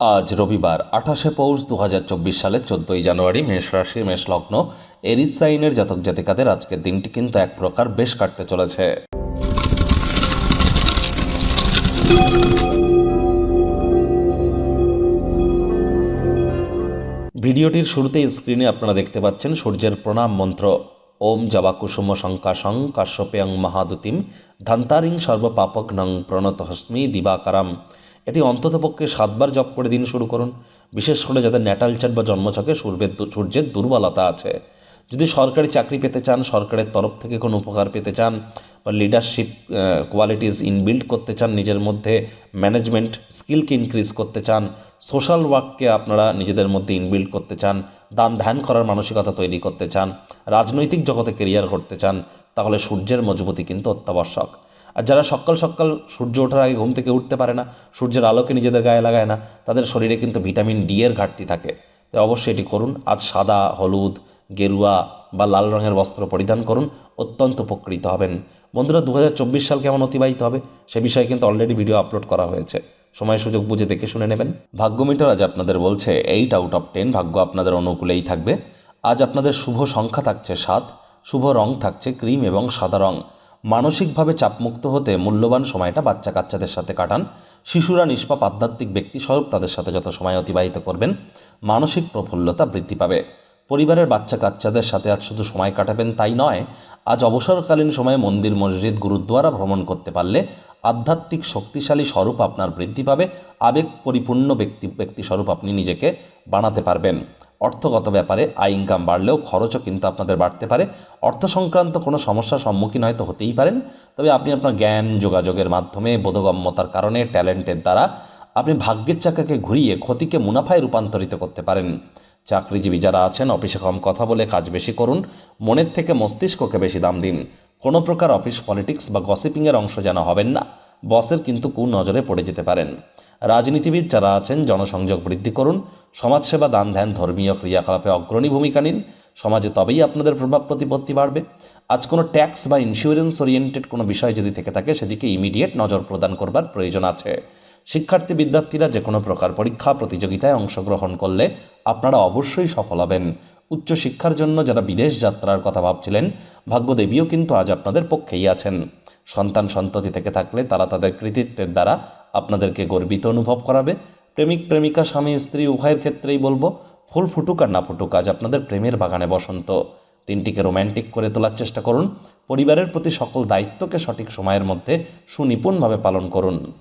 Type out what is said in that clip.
আজ রবিবার, আঠাশে পৌষ দু হাজার চব্বিশ সালের চোদ্দোই জানুয়ারি, মেষ রাশি, মেষ লগ্ন, এরিস সাইনের জাতক জাতিকাদের আজকের দিনটি কিন্তু এক প্রকার বেশ কাটতে চলেছে। ভিডিওটির শুরুতে স্ক্রিনে আপনারা দেখতে পাচ্ছেন সূর্যের প্রণাম মন্ত্র। ওম জবা কুসুম শঙ্কাশং কাশ্যপেয়ং মহাদুতিম, ধান্তারিং সর্বপাপক নং প্রণত হস্মি দিবাকারাম। এটি অন্ততপক্ষে সাতবার জপ করে দিন শুরু করুন। বিশেষ করে যাদের ন্যাটাল চার্ট বা জন্মছকে সূর্যের সূর্যের দুর্বলতা আছে। যদি সরকারি চাকরি পেতে চান, সরকারের তরফ থেকে কোনো উপকার পেতে চান বা লিডারশিপ কোয়ালিটিস ইনবিল্ড করতে চান, নিজের মধ্যে ম্যানেজমেন্ট স্কিলকে ইনক্রিজ করতে চান সোশ্যাল ওয়ার্ককে আপনারা নিজেদের মধ্যে ইনবিল্ড করতে চান, দান ধ্যান করার মানসিকতা তৈরি করতে চান, রাজনৈতিক জগতে কেরিয়ার করতে চান, তাহলে সূর্যের মজবুতি কিন্তু অত্যাবশ্যক। আর যারা সকাল সকাল সূর্য ওঠার আগে ঘুম থেকে উঠতে পারে না, সূর্যের আলোকে নিজেদের গায়ে লাগায় না, তাদের শরীরে কিন্তু ভিটামিন ডি এর ঘাটতি থাকে। তাই অবশ্যই এটি করুন, আজ সাদা, হলুদ, গেরুয়া বা লাল রঙের বস্ত্র পরিধান করুন, অত্যন্ত উপকৃত হবেন। বন্ধুরা দু হাজার চব্বিশ সাল কেমন অতিবাহিত হবে সে বিষয়ে কিন্তু অলরেডি ভিডিও আপলোড করা হয়েছে। সময় সুযোগ বুঝে দেখে শুনে নেবেন। ভাগ্য মিটার আজ আপনাদের বলছে এইট আউট অফ টেন ভাগ্য আপনাদের অনুকূলেই থাকবে। আজ আপনাদের শুভ সংখ্যা থাকছে সাত, শুভ রং থাকছে ক্রিম এবং সাদা রং। মানসিকভাবে চাপমুক্ত হতে মূল্যবান সময়টা বাচ্চা কাচ্চাদের সাথে কাটান। শিশুরা নিষ্পাপ আধ্যাত্মিক ব্যক্তি স্বরূপ তাদের সাথে যত সময় অতিবাহিত করবেন, মানসিক প্রফুল্লতা বৃদ্ধি পাবে। পরিবারের বাচ্চা কাচ্চাদের সাথে আজ শুধু সময় কাটাবেন তাই নয়, আজ অবসরকালীন সময়ে মন্দির, মসজিদ, গুরুদ্বারা ভ্রমণ করতে পারলে আধ্যাত্মিক শক্তিশালী স্বরূপ আপনার বৃদ্ধি পাবে, আবেগ পরিপূর্ণ ব্যক্তি ব্যক্তি স্বরূপ আপনি নিজেকে বানাতে পারবেন। অর্থগত ব্যাপারে আয় ইনকাম বাড়লেও খরচও কিন্তু আপনাদের বাড়তে পারে। অর্থ সংক্রান্ত কোনো সমস্যার সম্মুখীন হয়তো হতেই পারেন। তবে আপনি আপনার জ্ঞান, যোগাযোগের মাধ্যমে, বোধগম্যতার কারণে, ট্যালেন্টের দ্বারা আপনি ভাগ্যের চাকাকে ঘুরিয়ে ক্ষতিকে মুনাফায় রূপান্তরিত করতে পারেন। চাকরিজীবী যারা আছেন, অফিসে কম কথা বলে কাজ বেশি করুন। মনের থেকে মস্তিষ্ককে বেশি দাম দিন। কোনো প্রকার অফিস পলিটিক্স বা গসিপিংয়ের অংশ যেন হবেন না। বসের কিন্তু কু নজরে পড়ে যেতে পারেন। রাজনীতিবিদ যারা আছেন, জনসংযোগ বৃদ্ধি করুন, সমাজসেবা দান ধ্যান, ধর্মীয় ক্রিয়াকলাপে অগ্রণী ভূমিকা নিন। সমাজে তবেই আপনাদের প্রভাব প্রতিপত্তি বাড়বে। আজ কোনো ট্যাক্স বা ইন্স্যুরেন্স ওরিয়েন্টেড কোনো বিষয় যদি থেকে থাকে, সেদিকে ইমিডিয়েট নজর প্রদান করবার প্রয়োজন আছে। শিক্ষার্থী, বিদ্যার্থীরা যে কোনো প্রকার পরীক্ষা, প্রতিযোগিতায় অংশগ্রহণ করলে আপনারা অবশ্যই সফল হবেন। উচ্চশিক্ষার জন্য যারা বিদেশ যাত্রার কথা ভাবছিলেন, ভাগ্যদেবীও কিন্তু আজ আপনাদের পক্ষেই আছেন। সন্তান সন্ততি থেকে থাকলে তারা তাদের কৃতিত্বের দ্বারা আপনাদেরকে গর্বিত অনুভব করাবে। প্রেমিক, প্রেমিকা, স্বামী, স্ত্রী, উভয়ের ক্ষেত্রেই বলব, ফুল ফুটুক আর না ফুটুক, আজ আপনাদের প্রেমের বাগানে বসন্ত। দিনটিকে রোম্যান্টিক করে তোলার চেষ্টা করুন। পরিবারের প্রতি সকল দায়িত্বকে সঠিক সময়ের মধ্যে সুনিপুণভাবে পালন করুন।